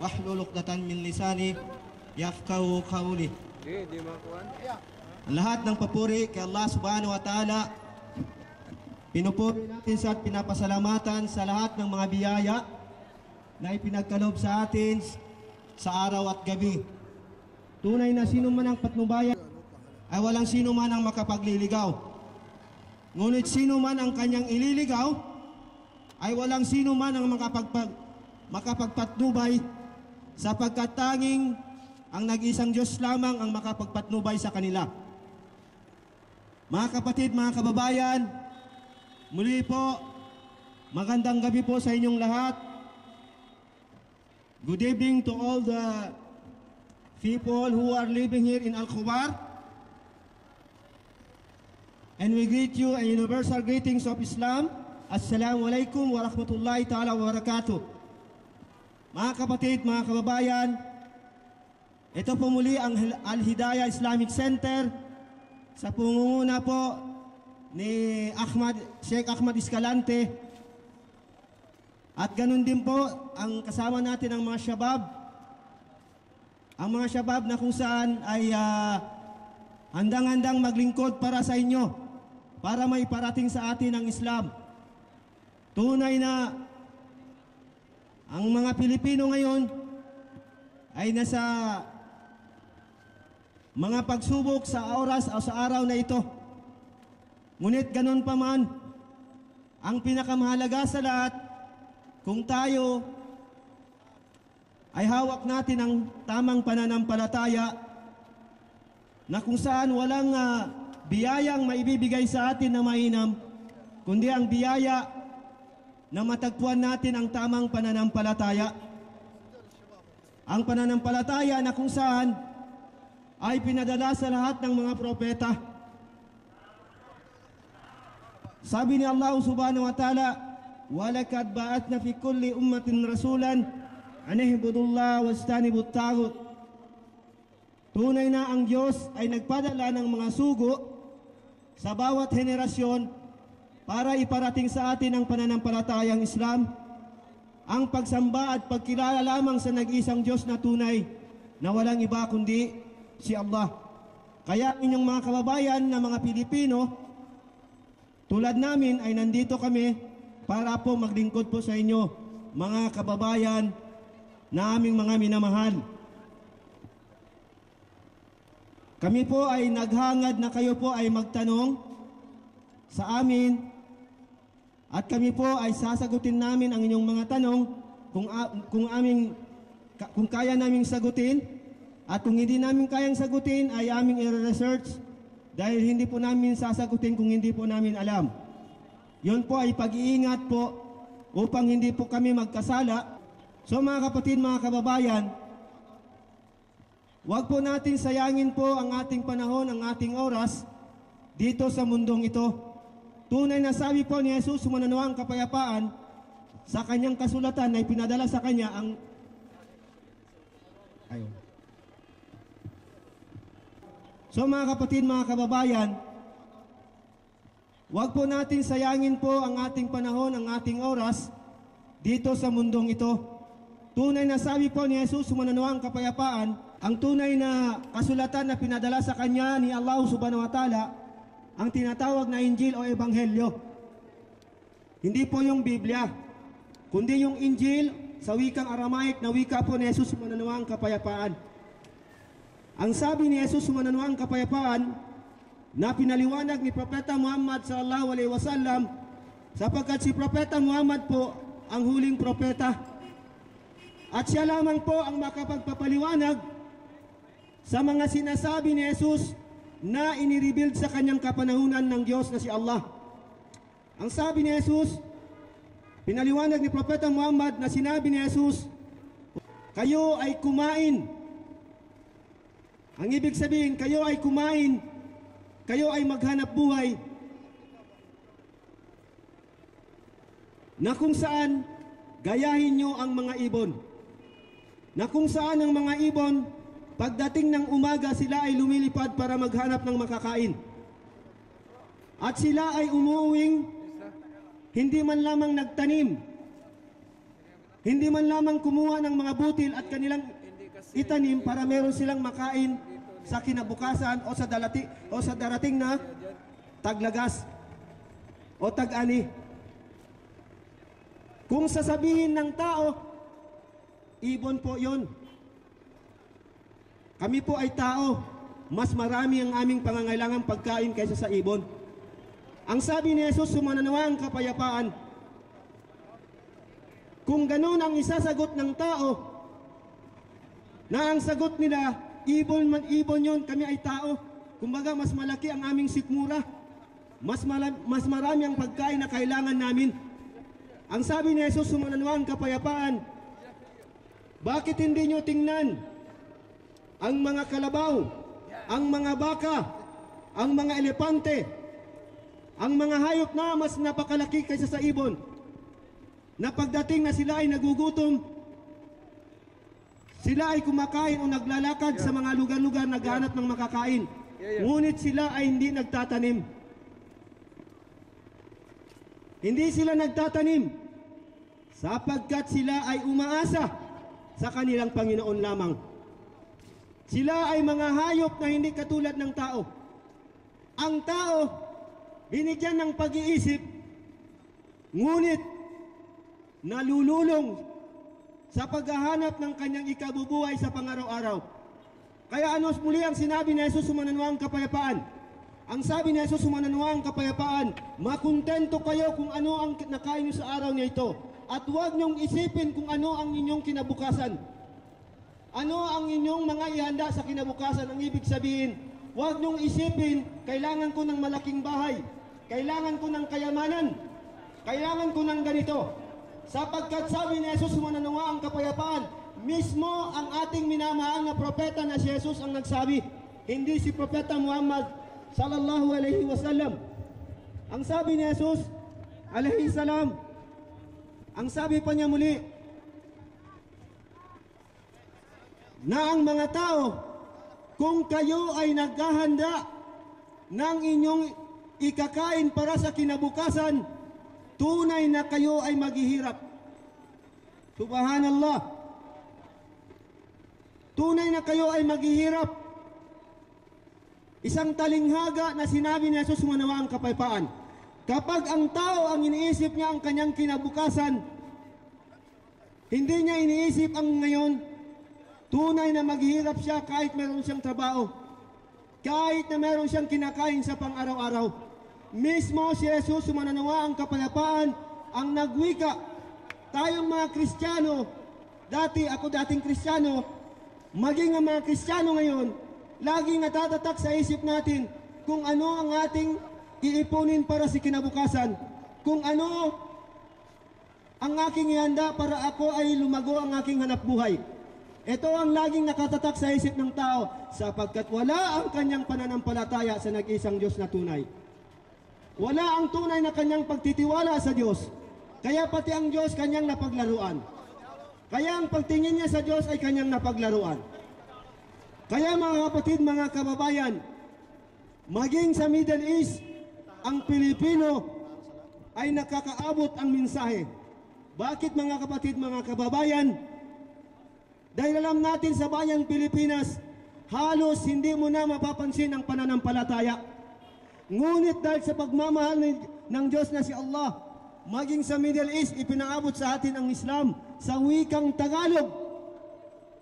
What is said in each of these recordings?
wahlul uqdatan min lisani yafqahu qawli. Di, di makuhan. Lahat ng papuri kay Allah subhanahu wa ta'ala Pinupuri natin sa at pinapasalamatan sa lahat ng mga biyaya na ipinagkalob sa atin sa araw at gabi. Tunay na sino man ang patnubayan ay walang sino man ang makapagliligaw. Ngunit sino man ang kanyang ililigaw ay walang sino man ang makapagpag, makapagpatnubay sapagkat tanging ang nag-isang Diyos lamang ang makapagpatnubay sa kanila. Mga kapatid, mga kababayan, muli po, magandang gabi po sa inyong lahat. Good evening to all the people who are living here in Al-Khubar. And we greet you a universal greetings of Islam. Assalamu alaikum wa rahmatullahi ta'ala wa barakatuh. Mga kapatid, mga kababayan, ito po muli ang Al-Hidayah Islamic Center sa pungunguna po ni Ahmad, Sheikh Ahmad Escalante. At ganun din po ang kasama natin ang mga syabab. Ang mga syabab na kung saan ay ah, handang-handang maglingkod para sa inyo, para may parating sa atin ang Islam. Tunay na ang mga Pilipino ngayon ay nasa mga pagsubok sa oras o sa araw na ito. Ngunit ganun pa man, ang pinakamahalaga sa lahat, kung tayo ay hawak natin ang tamang pananampalataya na kung saan walang ah, biyayang maibibigay sa atin na mainam, kundi ang biyaya na matagpuan natin ang tamang pananampalataya. Ang pananampalataya na kung saan ay pinadala sa lahat ng mga propeta. Sabi ni Allah subhanahu wa ta'ala, وَلَكَدْ بَعَثْنَا فِي كُلِّ أُمَّةٍ رَسُولًا أَنِ اعْبُدُوا اللَّهَ وَاجْتَنِبُوا الطَّاغُوتَ Tunay na ang Diyos ay nagpadala ng mga sugo sa bawat henerasyon para iparating sa atin ang pananampalatayang Islam, ang pagsamba at pagkilala lamang sa nag-isang Diyos na tunay na walang iba kundi si Allah. Kaya inyong mga kababayan na mga Pilipino, tulad namin ay nandito kami para po maglingkod po sa inyo, mga kababayan na aming mga minamahal. Kami po ay naghangad na kayo po ay magtanong sa amin at kami po ay sasagutin namin ang inyong mga tanong kung, kung, aming, kung kaya naming sagutin at kung hindi namin kayang sagutin ay aming i-research dahil hindi po namin sasagutin kung hindi po namin alam. Yun po ay pag-iingat po upang hindi po kami magkasala. So mga kapatid, mga kababayan, Huwag po natin sayangin po ang ating panahon, ang ating oras dito sa mundong ito. Tunay na sabi po ni Jesus, sumananawa ang kapayapaan sa kanyang kasulatan na ipinadala sa kanya ang Ayun. So mga kapatid, mga kababayan, huwag po natin sayangin po ang ating panahon, ang ating oras dito sa mundong ito. Tunay na sabi po ni Jesus, sumananawa ang kapayapaan, ang tunay na kasulatan na pinadala sa kanya ni Allah subhanahu wa ta'ala, ang tinatawag na Injil o Ebanghelyo. Hindi po yung Biblia, kundi yung Injil sa wikang Aramaic na wika po ni Jesus sumananawa ang kapayapaan. Ang sabi ni Jesus sumananawa ang kapayapaan na pinaliwanag ni Propeta Muhammad sallallahu alaihi wasallam sapagkat si Propeta Muhammad po ang huling propeta. At siya lamang po ang makapagpapaliwanag sa mga sinasabi ni Jesus na inirebuild sa kanyang kapanahunan ng Diyos na si Allah. Ang sabi ni Jesus, pinaliwanag ni Propeta Muhammad na sinabi ni Jesus, kayo ay kumain. Ang ibig sabihin, kayo ay kumain, kayo ay maghanap buhay, na kung saan gayahin nyo ang mga ibon. Na kung saan ang mga ibon, pagdating ng umaga sila ay lumilipad para maghanap ng makakain. At sila ay umuuwing hindi man lamang nagtanim, Hindi man lamang kumuha ng mga butil at kanilang itanim para meron silang makain sa kinabukasan o sa dalati o sa darating na taglagas o tag-ani. Kung sasabihin ng tao, ibon po yon. Kami po ay tao, mas marami ang aming pangangailangang pagkain kaysa sa ibon. Ang sabi ni Jesus, sumananawa ang kapayapaan. Kung ganun ang isasagot ng tao, na ang sagot nila, ibon man ibon yon, kami ay tao. Kumbaga, mas malaki ang aming sikmura. Mas, mas marami ang pagkain na kailangan namin. Ang sabi ni Jesus, sumananawa ang kapayapaan. Bakit hindi nyo tingnan ang mga kalabaw, ang mga baka, ang mga elepante, ang mga hayop na mas napakalaki kaysa sa ibon, na pagdating na sila ay nagugutom, sila ay kumakain o naglalakad sa mga lugar-lugar naghahanap ng makakain. Ngunit sila ay hindi nagtatanim. Hindi sila nagtatanim sapagkat sila ay umaasa sa kanilang Panginoon lamang. Sila ay mga hayop na hindi katulad ng tao. Ang tao, binigyan ng pag-iisip, ngunit nalululong sa paghahanap ng kanyang ikabubuhay sa pangaraw-araw. Kaya ano muli ang sinabi ni Jesus sumananwa ang kapayapaan? Ang sabi ni Jesus sumananwa ang kapayapaan, makontento kayo kung ano ang nakain niyo sa araw niya ito. At huwag niyong isipin kung ano ang inyong kinabukasan. Ano ang inyong mga ihanda sa kinabukasan? Ang ibig sabihin, huwag niyong isipin, kailangan ko ng malaking bahay, kailangan ko ng kayamanan, kailangan ko ng ganito. Sapagkat sabi ni Jesus, sumananawa ang kapayapaan, mismo ang ating minamahal na propeta na si Jesus ang nagsabi, hindi si propeta Muhammad sallallahu alaihi wasallam. Ang sabi ni Jesus, alaihi salam, ang sabi pa niya muli, na ang mga tao, kung kayo ay naghahanda ng inyong ikakain para sa kinabukasan, tunay na kayo ay maghihirap. Subhanallah. Tunay na kayo ay maghihirap. Isang talinghaga na sinabi ni Jesus manawa ang kapaypaan. Kapag ang tao ang iniisip niya ang kanyang kinabukasan, hindi niya iniisip ang ngayon, tunay na maghihirap siya kahit meron siyang trabaho. Kahit na meron siyang kinakain sa pang-araw-araw. Mismo si Jesus sumananawa ang kapayapaan, ang nagwika. Tayong mga Kristiyano, dati ako dating Kristiyano, maging ang mga Kristiyano ngayon, laging natatatak sa isip natin kung ano ang ating iipunin para sa kinabukasan, kung ano ang aking ihanda para ako ay lumago ang aking hanap buhay. Ito ang laging nakatatak sa isip ng tao sapagkat wala ang kanyang pananampalataya sa nag-isang Diyos na tunay. Wala ang tunay na kanyang pagtitiwala sa Diyos. Kaya pati ang Diyos kanyang napaglaruan. Kaya ang pagtingin niya sa Diyos ay kanyang napaglaruan. Kaya mga kapatid, mga kababayan, maging sa Middle East, ang Pilipino ay nakakaabot ang mensahe. Bakit mga kapatid, mga kababayan? Dahil alam natin sa bayang Pilipinas, halos hindi mo na mapapansin ang pananampalataya. Ngunit dahil sa pagmamahal ni- ng Diyos na si Allah, maging sa Middle East, ipinaabot sa atin ang Islam sa wikang Tagalog.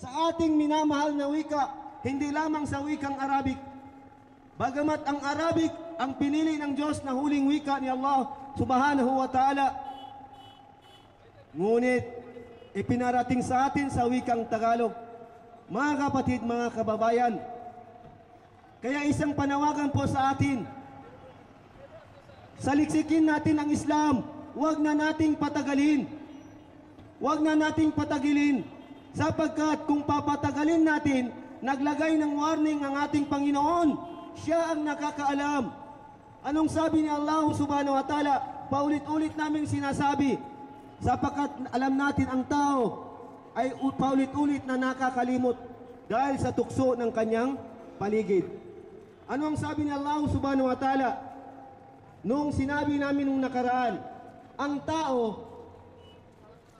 Sa ating minamahal na wika, hindi lamang sa wikang Arabic. Bagamat ang Arabic ang pinili ng Diyos na huling wika ni Allah subhanahu wa ta'ala. Ngunit, ipinarating sa atin sa wikang Tagalog. Mga kapatid, mga kababayan, kaya isang panawagan po sa atin, saliksikin natin ang Islam, huwag na nating patagalin. Huwag na nating patagilin, sapagkat kung papatagalin natin, naglagay ng warning ang ating Panginoon, siya ang nakakaalam. Anong sabi ni Allah subhanahu wa ta'ala? Paulit-ulit naming sinasabi, sapagkat alam natin ang tao ay paulit-ulit na nakakalimot dahil sa tukso ng kanyang paligid. Ano ang sabi ni Allah subhanahu wa ta'ala? Nung sinabi namin nung nakaraan, ang tao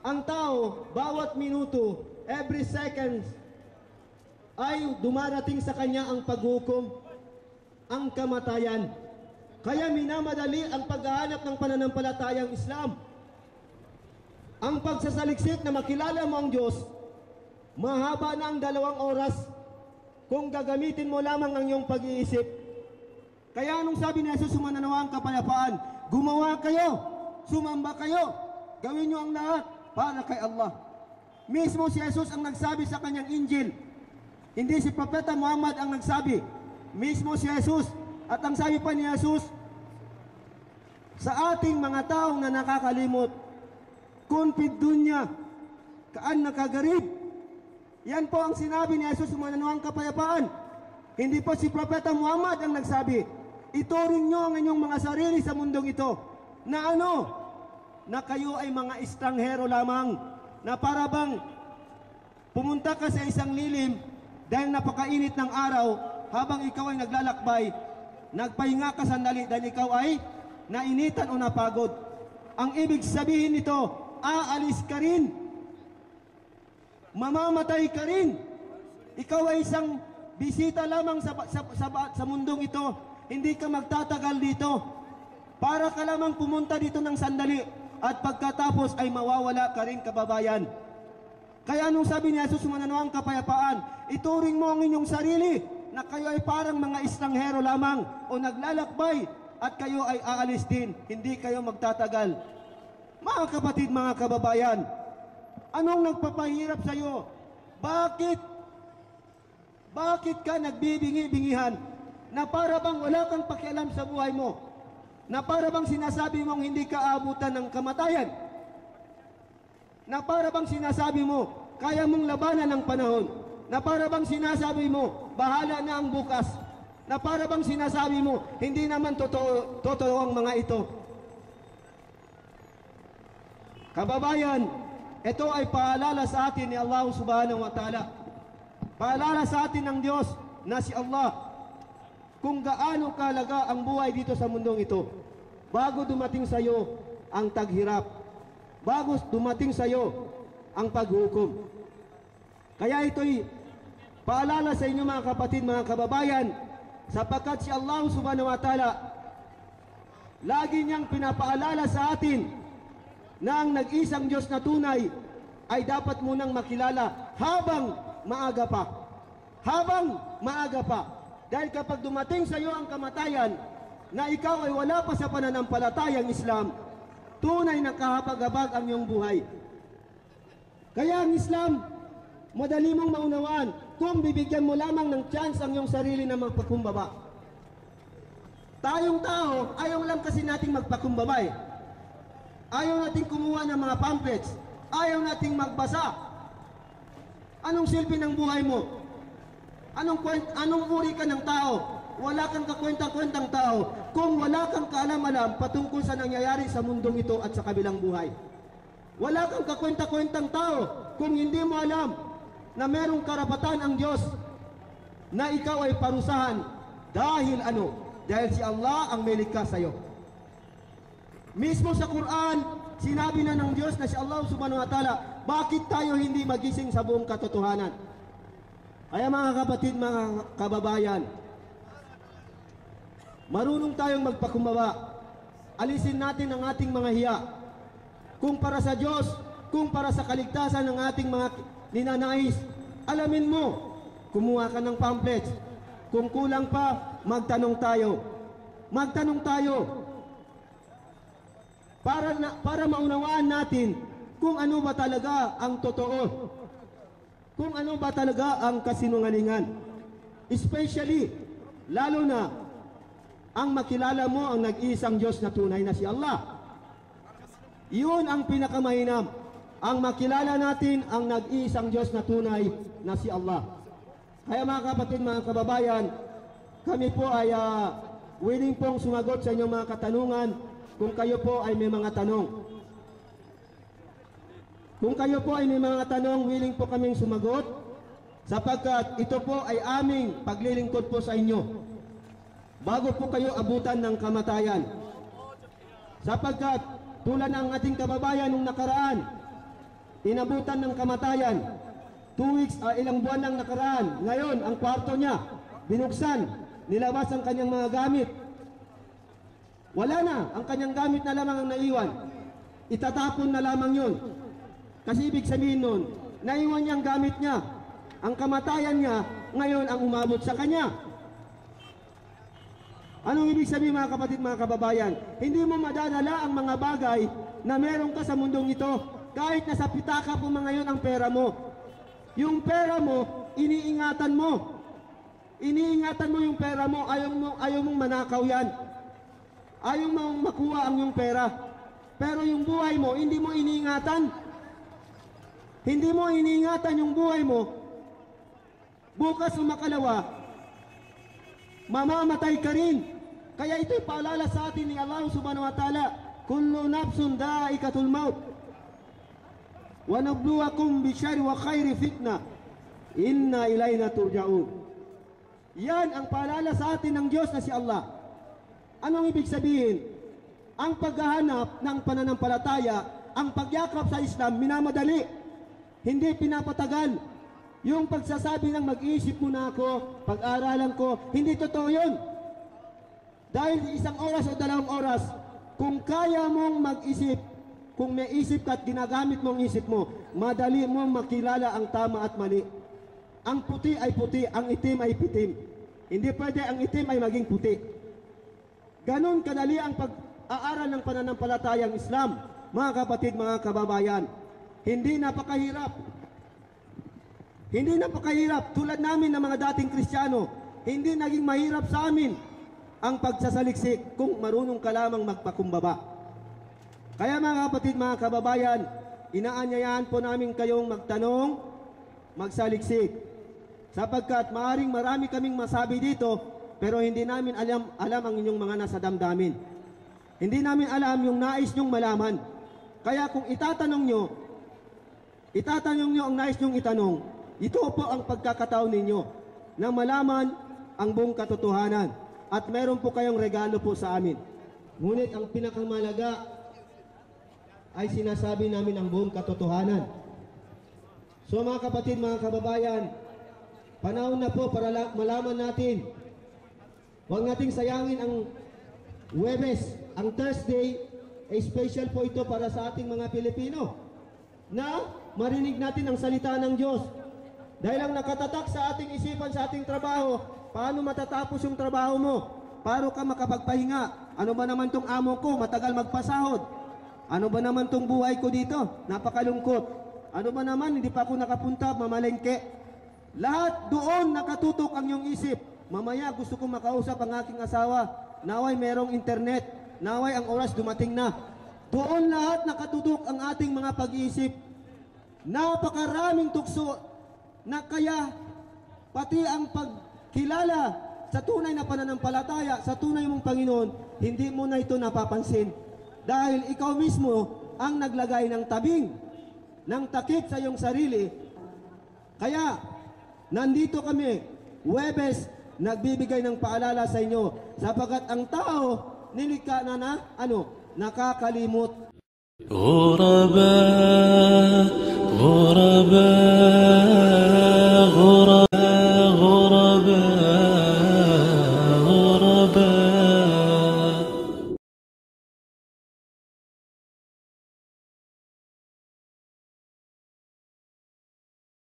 ang tao, bawat minuto, every seconds, ay dumarating sa kanya ang paghukom, ang kamatayan. Kaya minamadali ang paghahanap ng pananampalatayang Islam. Ang pagsasaliksik na makilala mo ang Diyos, mahaba na ang dalawang oras kung gagamitin mo lamang ang iyong pag-iisip. Kaya anong sabi ni Jesus, sumananawa ang kapayapaan, gumawa kayo, sumamba kayo, gawin nyo ang lahat para kay Allah. Mismo si Jesus ang nagsabi sa kanyang Injil, hindi si Propeta Muhammad ang nagsabi, mismo si Jesus. At ang sabi pa ni Jesus, sa ating mga taong na nakakalimot, kunpid dunya, kaan nakagarib. Yan po ang sinabi ni Jesus sumananawa ang kapayapaan. Hindi po si Propeta Muhammad ang nagsabi, ituring nyo ang inyong mga sarili sa mundong ito, na ano? Na kayo ay mga estranghero lamang, na para bang pumunta ka sa isang lilim dahil napakainit ng araw habang ikaw ay naglalakbay, nagpahinga ka sandali dahil ikaw ay nainitan o napagod. Ang ibig sabihin nito, aalis ka rin. Mamamatay ka rin. Ikaw ay isang bisita lamang sa, sa, sa, sa mundong ito. Hindi ka magtatagal dito. Para ka lamang pumunta dito ng sandali at pagkatapos ay mawawala ka rin kababayan. Kaya anong sabi ni Jesus mananawang kapayapaan, ituring mo ang inyong sarili na kayo ay parang mga estranghero lamang o naglalakbay at kayo ay aalis din, hindi kayo magtatagal. Mga kapatid, mga kababayan, anong nagpapahirap sa iyo? Bakit? Bakit ka nagbibingi-bingihan na para bang wala kang pakialam sa buhay mo? Na para bang sinasabi mong hindi ka abutan ng kamatayan? na para bang sinasabi mo, kaya mong labanan ng panahon, na para bang sinasabi mo, bahala na ang bukas, na para bang sinasabi mo, hindi naman totoo, totoo ang mga ito. Kababayan, ito ay paalala sa atin ni Allah subhanahu wa ta'ala. Paalala sa atin ng Diyos na si Allah kung gaano kalaga ang buhay dito sa mundong ito bago dumating sa iyo ang taghirap bago dumating sa iyo ang paghukom. Kaya ito'y paalala sa inyo mga kapatid, mga kababayan, sapagkat si Allah subhanahu wa ta'ala lagi niyang pinapaalala sa atin na ang nag-isang Diyos na tunay ay dapat munang makilala habang maaga pa. Habang maaga pa. Dahil kapag dumating sa iyo ang kamatayan na ikaw ay wala pa sa pananampalatayang Islam, tunay na kahapag-habag ang iyong buhay. Kaya ang Islam, madali mong maunawaan kung bibigyan mo lamang ng chance ang iyong sarili na magpakumbaba. Tayong tao, ayaw lang kasi nating magpakumbaba eh. Ayaw nating kumuha ng mga pamphlets. Ayaw nating magbasa. Anong silbi ng buhay mo? Anong, anong uri ka ng tao? wala kang kakwentang-kwentang tao kung wala kang kaalam-alam patungkol sa nangyayari sa mundong ito at sa kabilang buhay. Wala kang kakwenta-kwentang tao kung hindi mo alam na merong karapatan ang Diyos na ikaw ay parusahan dahil ano? Dahil si Allah ang may likha sa iyo. Mismo sa Quran, sinabi na ng Diyos na si Allah subhanahu wa ta'ala, bakit tayo hindi magising sa buong katotohanan? Kaya mga kapatid, mga kababayan, Marunong tayong magpakumbaba. Alisin natin ang ating mga hiya. Kung para sa Diyos, kung para sa kaligtasan ng ating mga ninanais, alamin mo, kumuha ka ng pamphlets. Kung kulang pa, magtanong tayo. Magtanong tayo. Para, na, para maunawaan natin kung ano ba talaga ang totoo. Kung ano ba talaga ang kasinungalingan. Especially, lalo na ang makilala mo ang nag-iisang Diyos na tunay na si Allah. Iyon ang pinakamahinam. Ang makilala natin ang nag-iisang Diyos na tunay na si Allah. Kaya mga kapatid, mga kababayan, kami po ay uh, willing pong sumagot sa inyong mga katanungan kung kayo po ay may mga tanong. Kung kayo po ay may mga tanong, willing po kaming sumagot sapagkat ito po ay aming paglilingkod po sa inyo bago po kayo abutan ng kamatayan. Sapagkat tulad ng ating kababayan nung nakaraan, inabutan ng kamatayan. Two weeks, ah, ilang buwan lang nakaraan. Ngayon, ang kwarto niya, binuksan, nilabas ang kanyang mga gamit. Wala na, ang kanyang gamit na lamang ang naiwan. Itatapon na lamang yun. Kasi ibig sabihin nun, naiwan niya ang gamit niya. Ang kamatayan niya, ngayon ang umabot sa kanya. Anong ibig sabihin mga kapatid, mga kababayan? Hindi mo madadala ang mga bagay na meron ka sa mundong ito. Kahit nasa pitaka po mga yun ang pera mo. Yung pera mo, iniingatan mo. Iniingatan mo yung pera mo, ayaw, mo, ayaw mong manakaw yan. Ayaw mong makuha ang yung pera. Pero yung buhay mo, hindi mo iniingatan. Hindi mo iniingatan yung buhay mo. Bukas o makalawa, mamamatay ka rin. Kaya ito'y paalala sa atin ni Allah subhanahu wa ta'ala, Kullu nafsun da'ikatul maut. Wa nabluwakum bisyari wa khairi fitna. Inna ilayna turja'un. Yan ang paalala sa atin ng Diyos na si Allah. Anong ibig sabihin? Ang paghahanap ng pananampalataya, ang pagyakap sa Islam, minamadali. Hindi pinapatagal. Yung pagsasabi ng mag-iisip muna ako, pag-aralan ko, hindi totoo yun. Dahil isang oras o dalawang oras, kung kaya mong mag-isip, kung may isip ka at ginagamit mong isip mo, madali mong makilala ang tama at mali. Ang puti ay puti, ang itim ay pitim. Hindi pwede ang itim ay maging puti. Ganon kadali ang pag-aaral ng pananampalatayang Islam, mga kapatid, mga kababayan. Hindi napakahirap. Hindi napakahirap. Tulad namin ng mga dating Kristiyano, hindi naging mahirap sa amin ang pagsasaliksik kung marunong ka lamang magpakumbaba. Kaya mga kapatid, mga kababayan, inaanyayahan po namin kayong magtanong, magsaliksik. Sapagkat maaring marami kaming masabi dito, pero hindi namin alam, alam ang inyong mga nasa damdamin. Hindi namin alam yung nais nyong malaman. Kaya kung itatanong nyo, itatanong nyo ang nais nyong itanong, ito po ang pagkakataon ninyo na malaman ang buong katotohanan. At meron po kayong regalo po sa amin. Ngunit ang pinakamalaga ay sinasabi namin ang buong katotohanan. So mga kapatid, mga kababayan, panahon na po para la- malaman natin. Huwag nating sayangin ang Webes, ang Thursday, ay special po ito para sa ating mga Pilipino na marinig natin ang salita ng Diyos. Dahil ang nakatatak sa ating isipan, sa ating trabaho, paano matatapos yung trabaho mo? Paano ka makapagpahinga? Ano ba naman tong amo ko? Matagal magpasahod. Ano ba naman tong buhay ko dito? Napakalungkot. Ano ba naman? Hindi pa ako nakapunta, mamalengke. Lahat doon nakatutok ang iyong isip. Mamaya gusto kong makausap ang aking asawa. Naway merong internet. Naway ang oras dumating na. Doon lahat nakatutok ang ating mga pag-iisip. Napakaraming tukso na kaya pati ang pagkilala sa tunay na pananampalataya, sa tunay mong Panginoon, hindi mo na ito napapansin. Dahil ikaw mismo ang naglagay ng tabing, ng takip sa iyong sarili. Kaya, nandito kami, Webes, nagbibigay ng paalala sa inyo sapagkat ang tao nilikha na na ano, nakakalimot. غرباء غرباء